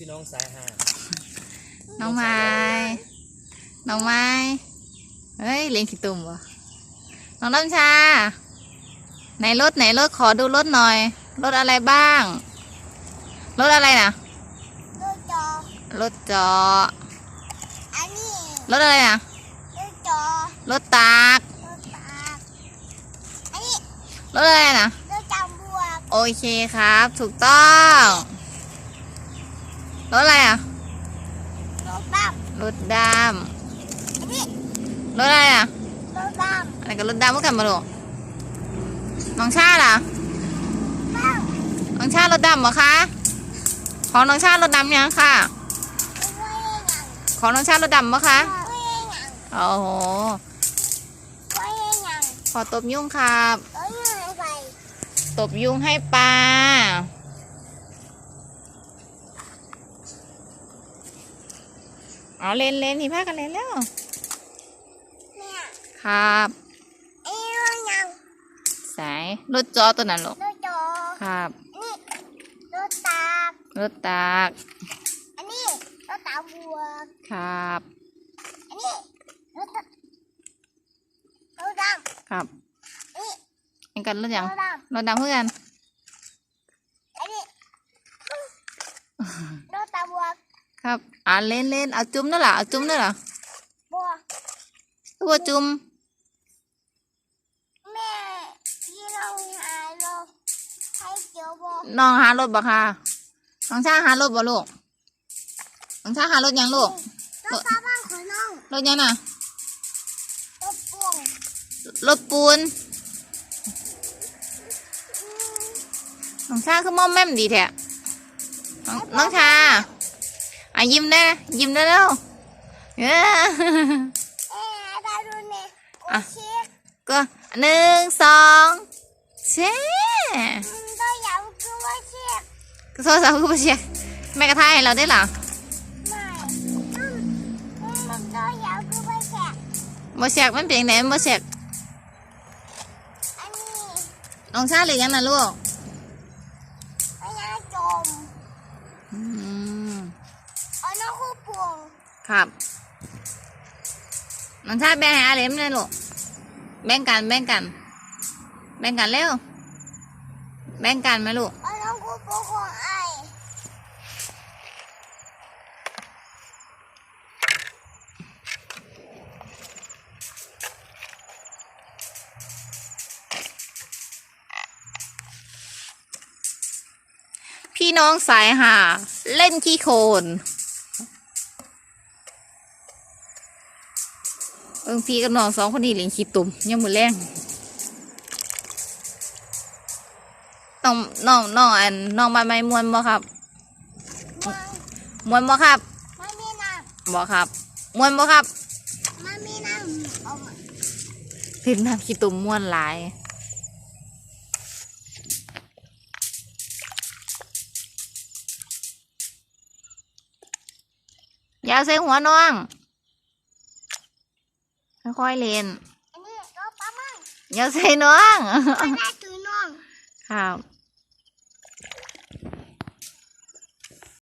พี่น้องสายหาน้องไม้น้องไม้เฮ้ยเลี้ยงขี้ตุ่มวะน้องน้ำชาไหนรถไหนรถขอดูรถหน่อยรถอะไรบ้างรถอะไรนะลูกจอรถจออันนี้รถอะไรนะลูกจอรถตากลูกตาอันนี้รถอะไรนะลูกจำบวกโอเคครับ ถูกต้อง รถอะไรอะลูกตั้มรถดอันนี้ำรถอะไรอะลูกตั้มอะไรกับรถดำเมื่อกันมาลูกน้องชาล่ะตั้มน้องชารถดำเหรอคะ ของน้องชารถดำยังค่ะไม่ได้ยังของน้องชารถดำปะคะไม่ได้ยังโอ้โหไม่ได้ยังขอตบยุงครับตัวยังไงไปตบยุงให้ปลา เอาเล่นเล่นที่พากันเล่นแล้วเนี่ยครับไอ้ลูกยังสายรถจอตัวนั้นลูกลูกจอครับนี่ลูกตากรถตาก อันนี้ลูกตาบวกครับ อันนี้ลูกตาลูกดครับำอันนี้เป็นกันรถยังลูกดรถดำเพื่อนำอันนี้ลูกตาบวก ครับอ่าเล่นเล่นเอาจุ้มนั่นแหละเอาจุ้มนั่นแหละบวกตัวจุ้มแม่พี่น้องหาโลให้เจอบ่น้องหารถบ่ค่ะน้องชาหารถบ่ลูกน้องชาหารถยังลูกรถกระบะของน้องรถยังน่ะรถพ่วงรถปูนอืมน้องชาคือมอมแม่มดีแท้น้องน้องชา อะยิ้มได้นะยิ้มได้แล้วเอ้อเอ๊ะตาดูเนี่ยอะโอเคก็หนึ่งสองเช่อืมตัวใหญ่คือว่าเชือกโทรศัพท์คือบ่เชียร์แม่กระทายให้เราได้หรอไม่อืมอืมมันตัวใหญ่คือว่าเชือกบ่เชียร์มันเป็นไหนมันบ่เชียร์อันนี้น้องชาหรือยังน่ะลูกไม่น่าจมอืมเอาน้อง คู่พวงครับน้องชาแบ่งให้อาเหลมเลยลูกแบ่งกันแบ่งกัน แบ่งกันเร็ว แบ่งกันไหมลูกเอาน้องคู่พวงของไอ้พี่น้องสายหาเล่นขี้โคลน เอิงพี่กับน้องสองคนนี้เล่นขี้ตุ่มยังมือแรงน้องน้องน้องอันน้องใบไม้มวนบ่ครับมันมวนบ่ครับมันมีน้บ่ครับมวนบ่ครับำมันมีน้ำเอามาเล่นน้ำขี้ตุ่มมวนหลายอย่าเอาใส่หัวน้อง ค่อยๆเล่นอันนี้ก็ประมาณอย่าใส่น้องไม่ได้ตัวน้อง ครับ